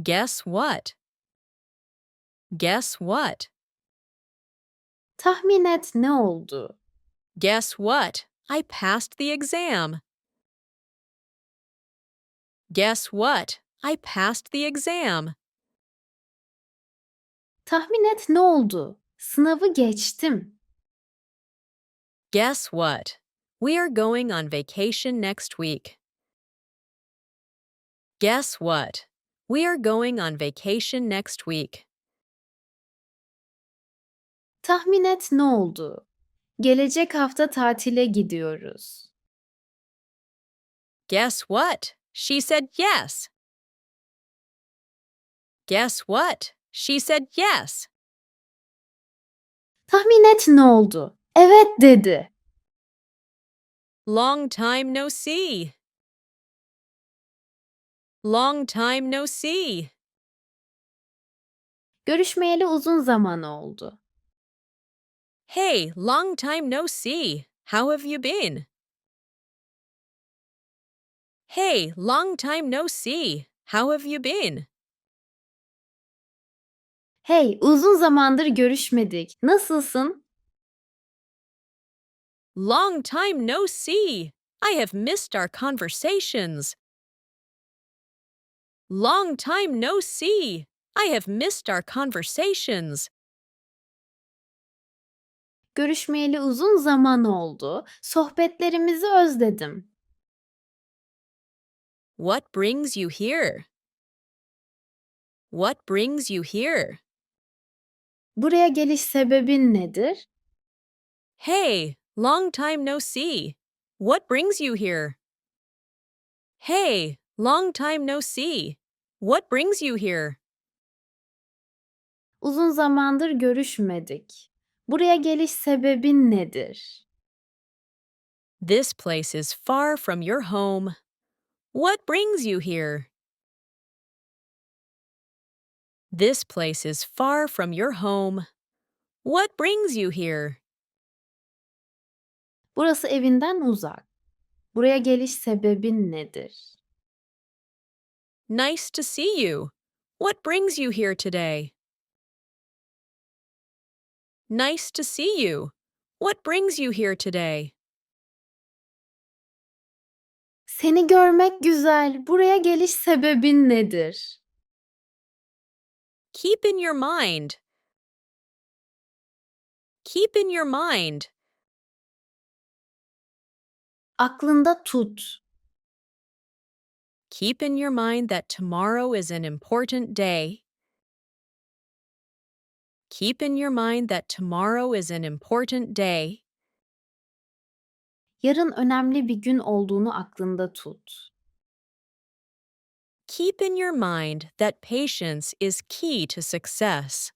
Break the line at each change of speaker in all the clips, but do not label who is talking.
Guess what? Guess what?
Tahmin et ne oldu?
Guess what? I passed the exam. Guess what? I passed the exam.
Tahmin et ne oldu? Sınavı geçtim.
Guess what? We are going on vacation next week. Guess what? We are going on vacation next week.
Tahmin et ne oldu? Gelecek hafta tatile gidiyoruz.
Guess what? She said yes. Guess what? She said yes.
Tahmin et ne oldu? Evet dedi.
Long time no see. Long time no see.
Görüşmeyeli uzun zaman oldu.
Hey, long time no see. How have you been? Hey, long time no see. How have you been?
Hey, uzun zamandır görüşmedik. Nasılsın?
Long time no see. I have missed our conversations. Long time no see. I have missed our conversations.
Görüşmeyeli uzun zaman oldu. Sohbetlerimizi özledim.
What brings you here? What brings you here?
Buraya geliş sebebin nedir?
Hey, long time no see. What brings you here? Hey, long time no see. What brings you here?
Uzun zamandır görüşmedik. Buraya geliş sebebin nedir?
This place is far from your home. What brings you here? This place is far from your home. What brings you here?
Burası evinden uzak. Buraya geliş sebebin nedir?
Nice to see you. What brings you here today? Nice to see you. What brings you here today?
Seni görmek güzel. Buraya geliş sebebin nedir?
Keep in your mind. Keep in your mind.
Aklında tut.
Keep in your mind that tomorrow is an important day. Keep in your mind that tomorrow is an important day.
Yarın önemli bir gün olduğunu aklında tut.
Keep in your mind that patience is key to success.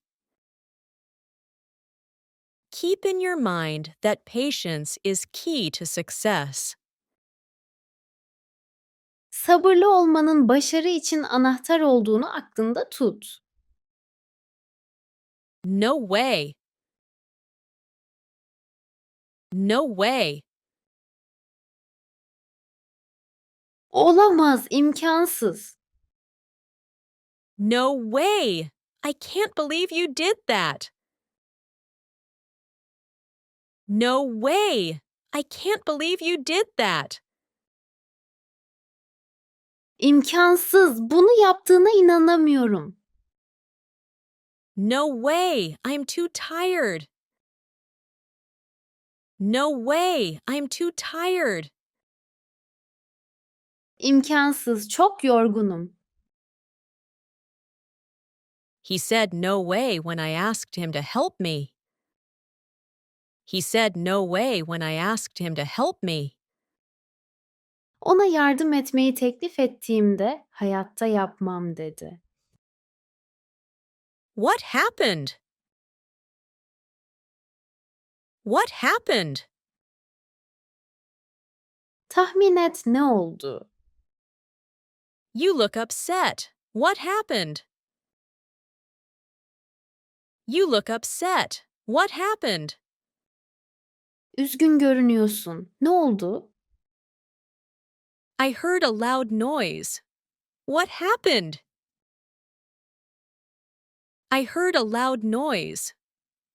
Keep in your mind that patience is key to success.
Sabırlı olmanın başarı için anahtar olduğunu aklında tut.
No way. No way.
Olamaz, imkansız.
No way. I can't believe you did that. No way. I can't believe you did that.
İmkansız. Bunu yaptığına inanamıyorum.
No way. I'm too tired. No way. I'm too tired.
İmkansız. Çok yorgunum.
He said no way when I asked him to help me. He said no way when I asked him to help me.
Ona yardım etmeyi teklif ettiğimde hayatta yapmam dedi.
What happened? What happened?
Tahmin et ne oldu?
You look upset. What happened? You look upset. What happened?
Üzgün görünüyorsun. Ne oldu?
I heard a loud noise. What happened? I heard a loud noise.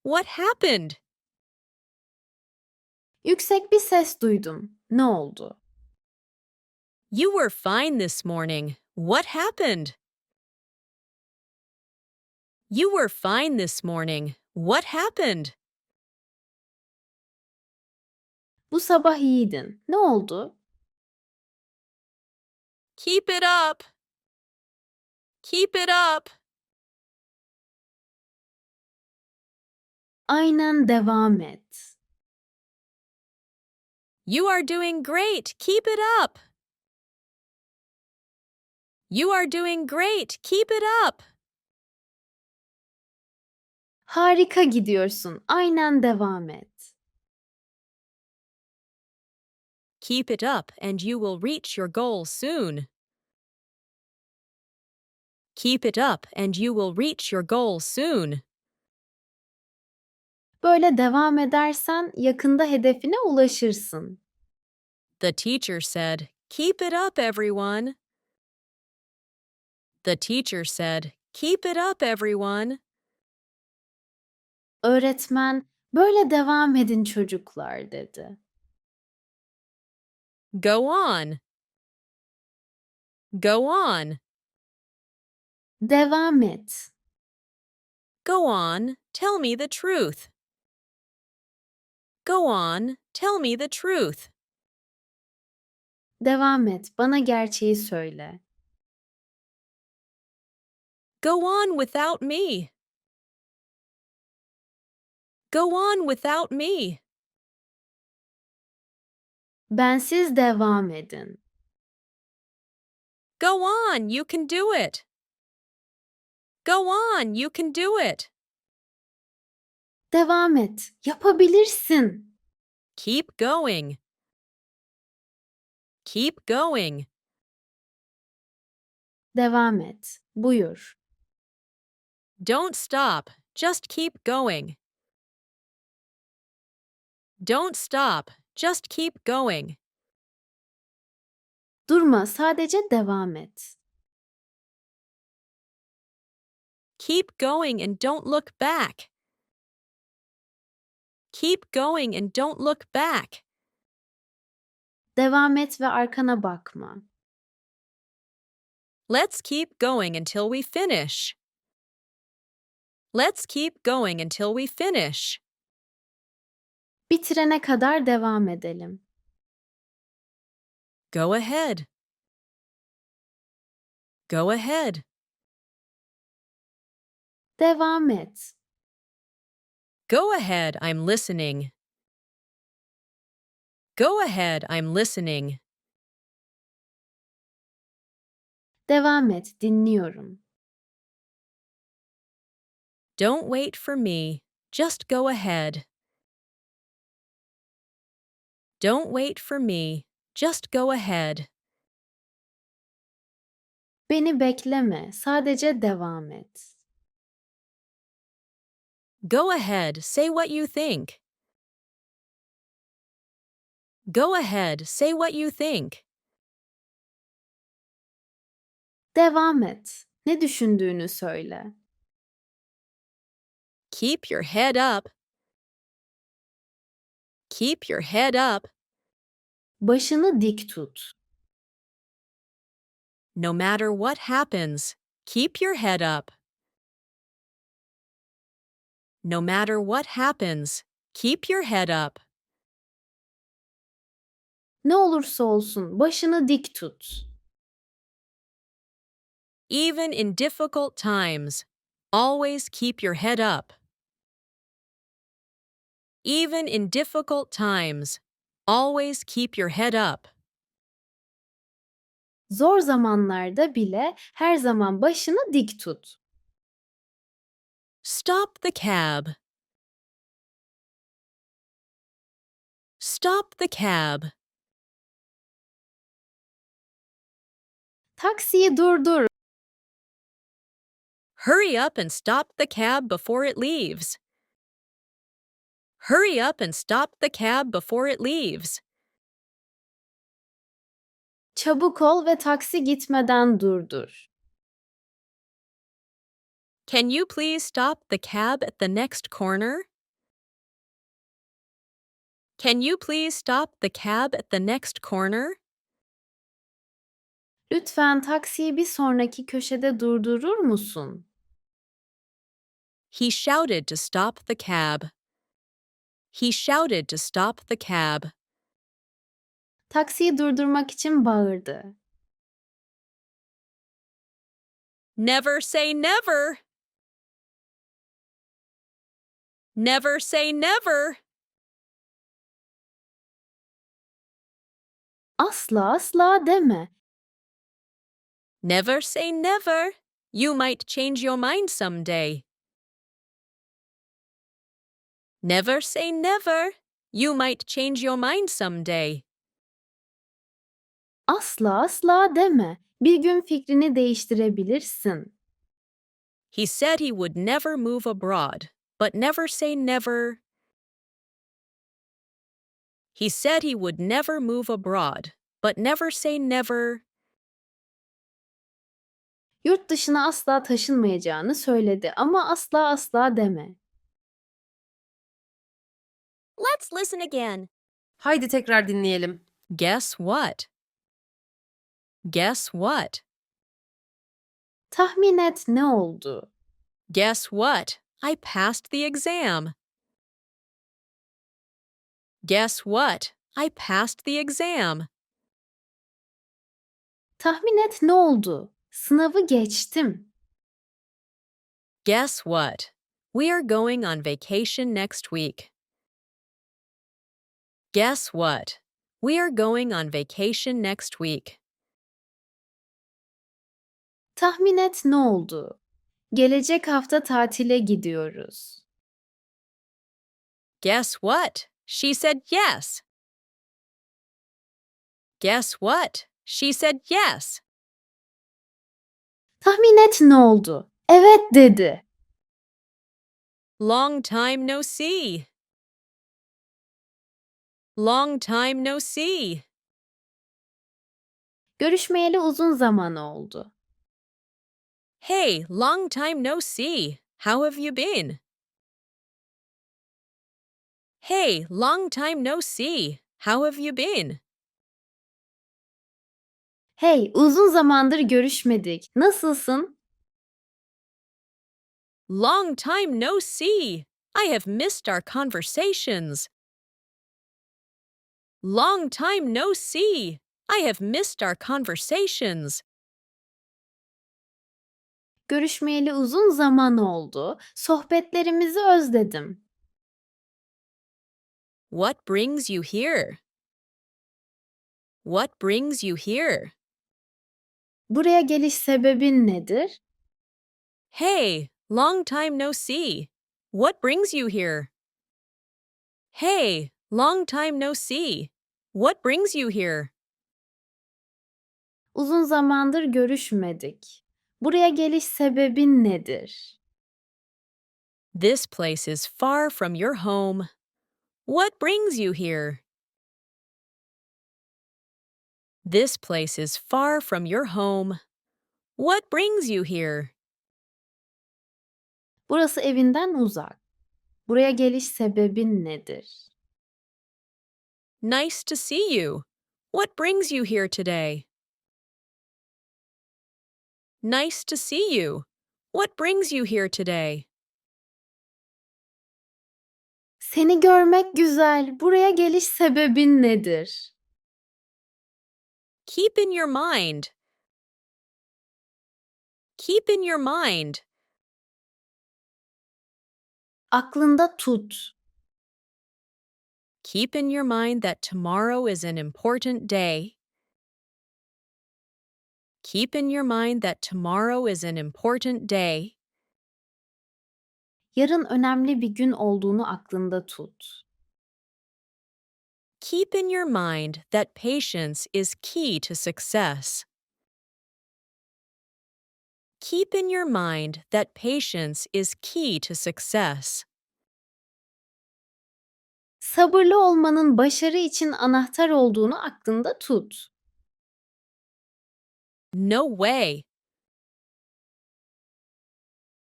What happened?
Yüksek bir ses duydum. Ne oldu?
You were fine this morning. What happened? You were fine this morning. What happened?
Bu sabah iyiydin. Ne oldu?
Keep it up. Keep it up.
Aynen devam et.
You are doing great. Keep it up. You are doing great. Keep it up.
Harika gidiyorsun. Aynen devam et.
Keep it up and you will reach your goal soon. Keep it up and you will reach your goal soon.
Böyle devam edersen yakında hedefine ulaşırsın.
The teacher said, Keep it up, everyone. The teacher said, Keep it up, everyone.
Öğretmen, böyle devam edin çocuklar dedi.
Go on. Go on.
Devam et.
Go on. Tell me the truth. Go on. Tell me the truth.
Devam et. Bana gerçeği söyle.
Go on without me. Go on without me.
Bensiz devam edin.
Go on, you can do it. Go on, you can do it.
Devam et. Yapabilirsin.
Keep going. Keep going.
Devam et. Buyur.
Don't stop, just keep going. Don't stop, just keep going.
Durma, sadece devam et.
Keep going and don't look back. Keep going and don't look back.
Devam et ve arkana bakma.
Let's keep going until we finish. Let's keep going until we finish.
Bitirene kadar devam edelim.
Go ahead. Go ahead.
Devam et.
Go ahead, I'm listening. Go ahead, I'm listening.
Devam et. Dinliyorum.
Don't wait for me, just go ahead. Don't wait for me, just go ahead.
Beni bekleme. Sadece devam et.
Go ahead, say what you think. Go ahead, say what you think.
Devam et. Ne düşündüğünü söyle.
Keep your head up. Keep your head up.
Başını dik tut.
No matter what happens, keep your head up. No matter what happens, keep your head up.
Ne olursa olsun başını dik tut.
Even in difficult times, always keep your head up. Even in difficult times, always keep your head up.
Zor zamanlarda bile her zaman başını dik tut.
Stop the cab. Stop the cab.
Taksiyi durdur.
Hurry up and stop the cab before it leaves. Hurry up and stop the cab before it leaves.
Çabuk ol ve taksi gitmeden durdur.
Can you please stop the cab at the next corner? Can you please stop the cab at the next corner?
Lütfen taksiyi bir sonraki köşede durdurur musun?
He shouted to stop the cab. He shouted to stop the cab.
Taksiyi durdurmak için bağırdı.
Never say never. Never say never.
Asla asla deme.
Never say never. You might change your mind someday. Never say never. You might change your mind someday.
Asla asla deme. Bir gün fikrini değiştirebilirsin.
He said he would never move abroad, but never say never. He said he would never move abroad, but never say never.
Yurt dışına asla taşınmayacağını söyledi ama asla asla deme.
Let's listen again.
Haydi tekrar dinleyelim.
Guess what? Guess what?
Tahmin et ne oldu?
Guess what? I passed the exam. Guess what? I passed the exam.
Tahmin et ne oldu? Sınavı geçtim.
Guess what? We are going on vacation next week. Guess what? We are going on vacation next week.
Tahmin et ne oldu? Gelecek hafta tatile gidiyoruz.
Guess what? She said yes. Guess what? She said yes.
Tahmin et ne oldu? Evet dedi.
Long time no see. Long time no see.
Görüşmeyeli uzun zaman oldu.
Hey, long time no see. How have you been? Hey, long time no see. How have you been?
Hey, uzun zamandır görüşmedik. Nasılsın?
Long time no see. I have missed our conversations. Long time no see. I have missed our conversations.
Görüşmeyeli uzun zaman oldu. Sohbetlerimizi özledim.
What brings you here? What brings you here?
Buraya geliş sebebin nedir?
Hey, long time no see. What brings you here? Hey, long time no see. What brings you here?
Uzun zamandır görüşmedik. Buraya geliş sebebin nedir?
This place is far from your home. What brings you here? This place is far from your home. What brings you here?
Burası evinden uzak. Buraya geliş sebebin nedir?
Nice to see you. What brings you here today? Nice to see you. What brings you here today?
Seni görmek güzel. Buraya geliş sebebin nedir?
Keep in your mind. Keep in your mind.
Aklında tut.
Keep in your mind that tomorrow is an important day. Keep in your mind that tomorrow is an important day.
Yarın önemli bir gün olduğunu aklında tut.
Keep in your mind that patience is key to success. Keep in your mind that patience is key to success.
Sabırlı olmanın başarı için anahtar olduğunu aklında tut.
No way.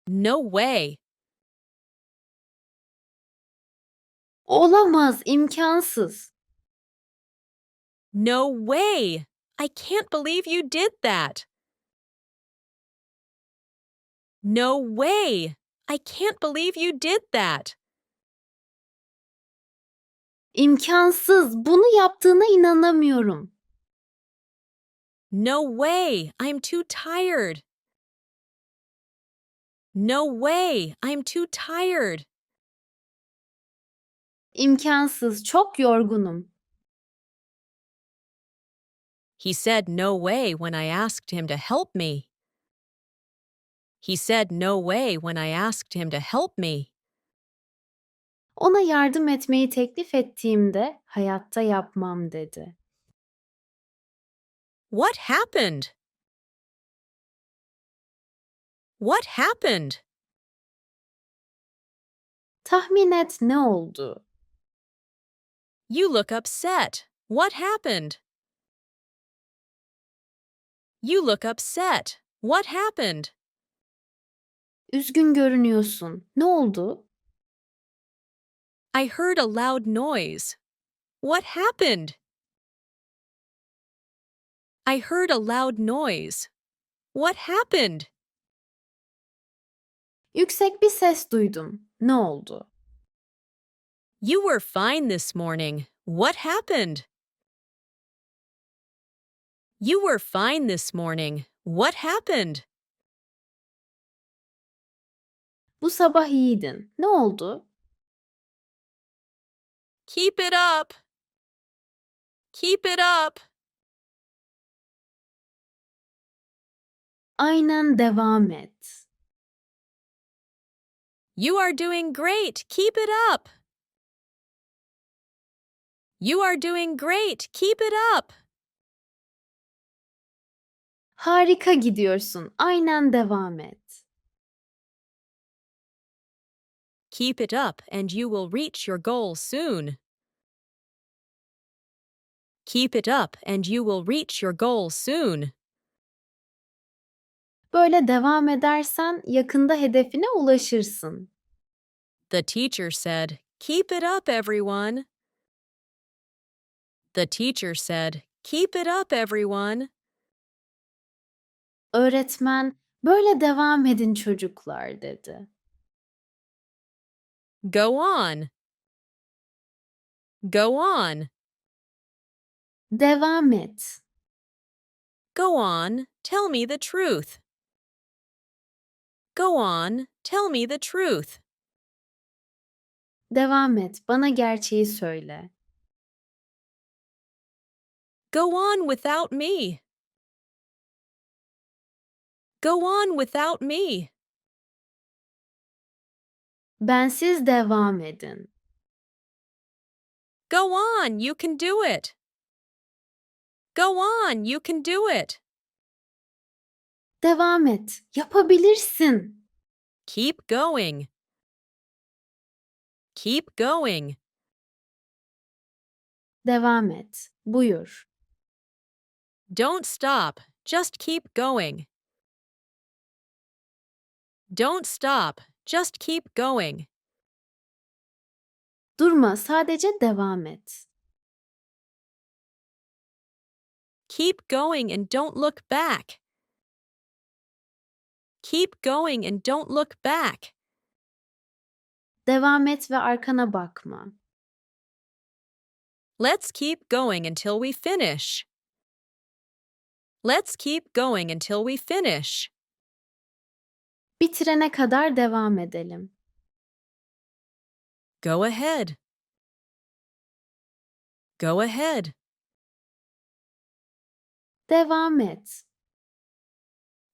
No way.
Olamaz, imkansız.
No way. I can't believe you did that. No way. I can't believe you did that.
İmkansız. Bunu yaptığına inanamıyorum.
No way. I'm too tired. No way. I'm too tired.
İmkansız. Çok yorgunum.
He said no way when I asked him to help me. He said no way when I asked him to help me.
Ona yardım etmeyi teklif ettiğimde hayatta yapmam dedi.
What happened? What happened?
Tahmin et ne oldu?
You look upset. What happened? You look upset. What happened?
Üzgün görünüyorsun. Ne oldu?
I heard a loud noise. What happened? I heard a loud noise. What happened?
Yüksek bir ses duydum. Ne oldu?
You were fine this morning. What happened? You were fine this morning. What happened?
Bu sabah iyiydin. Ne oldu?
Keep it up. Keep it up.
Aynen devam et.
You are doing great. Keep it up. You are doing great. Keep it up.
Harika gidiyorsun. Aynen devam et.
Keep it up, and you will reach your goal soon. Keep it up, and you will reach your goal soon.
Böyle devam edersen yakında hedefine ulaşırsın.
The teacher said, Keep it up, everyone. The teacher said, Keep it up, everyone.
Öğretmen, böyle devam edin çocuklar dedi.
Go on. Go on.
Devam et.
Go on. Tell me the truth. Go on. Tell me the truth.
Devam et. Bana gerçeği söyle.
Go on without me. Go on without me.
Bensiz devam edin.
Go on, you can do it. Go on, you can do it.
Devam et. Yapabilirsin.
Keep going. Keep going.
Devam et. Buyur.
Don't stop, just keep going. Don't stop, just keep going.
Durma, sadece devam et.
Keep going and don't look back. Keep going and don't look back.
Devam et ve arkana bakma.
Let's keep going until we finish. Let's keep going until we finish.
Bitirene kadar devam edelim.
Go ahead. Go ahead.
Devam et.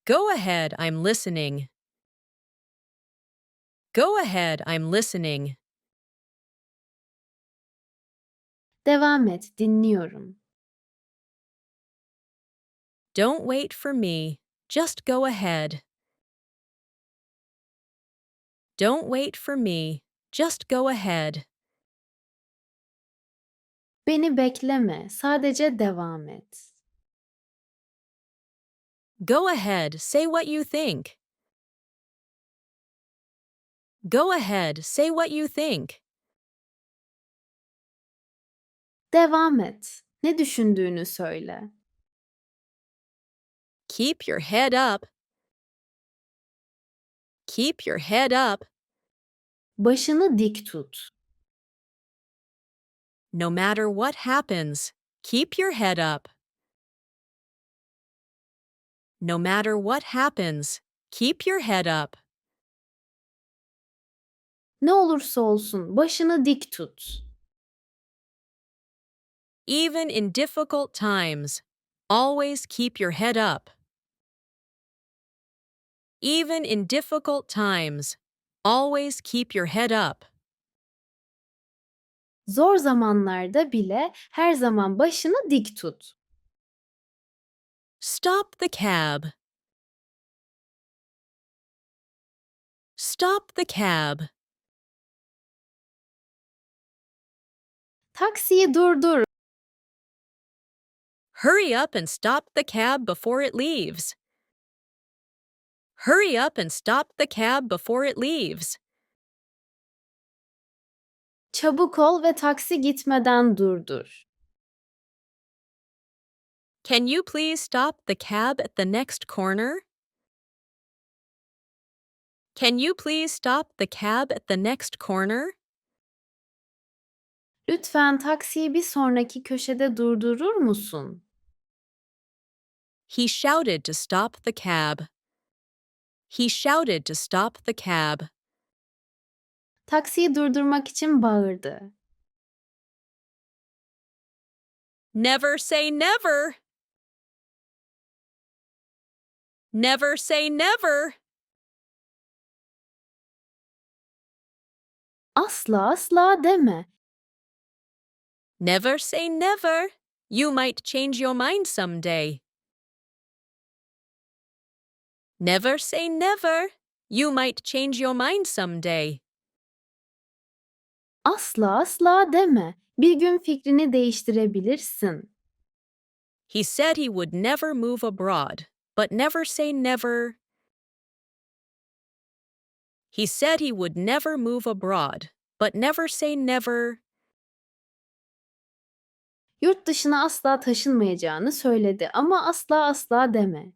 Go ahead, I'm listening. Go ahead, I'm listening.
Devam et. Dinliyorum.
Don't wait for me, just go ahead. Don't wait for me, just go ahead.
Beni bekleme. Sadece devam et.
Go ahead, say what you think. Go ahead, say what you think.
Devam et. Ne düşündüğünü söyle.
Keep your head up. Keep your head up.
Başını dik tut.
No matter what happens, keep your head up. No matter what happens, keep your head up.
Ne olursa olsun başını dik tut.
Even in difficult times, always keep your head up. Even in difficult times, always keep your head up.
Zor zamanlarda bile her zaman başını dik tut.
Stop the cab. Stop the cab.
Taksiyi durdur.
Hurry up and stop the cab before it leaves. Hurry up and stop the cab before it leaves.
Çabuk ol ve taksi gitmeden durdur.
Can you please stop the cab at the next corner? Can you please stop the cab at the next corner?
Lütfen taksiyi bir sonraki köşede durdurur musun?
He shouted to stop the cab. He shouted to stop the cab.
Taksiyi durdurmak için bağırdı.
Never say never. Never say never.
Asla asla deme.
Never say never. You might change your mind someday. Never say never. You might change your mind someday.
Asla asla deme. Bir gün fikrini değiştirebilirsin.
He said he would never move abroad, but never say never. He said he would never move abroad, but never say never.
Yurt dışına asla taşınmayacağını söyledi ama asla asla deme.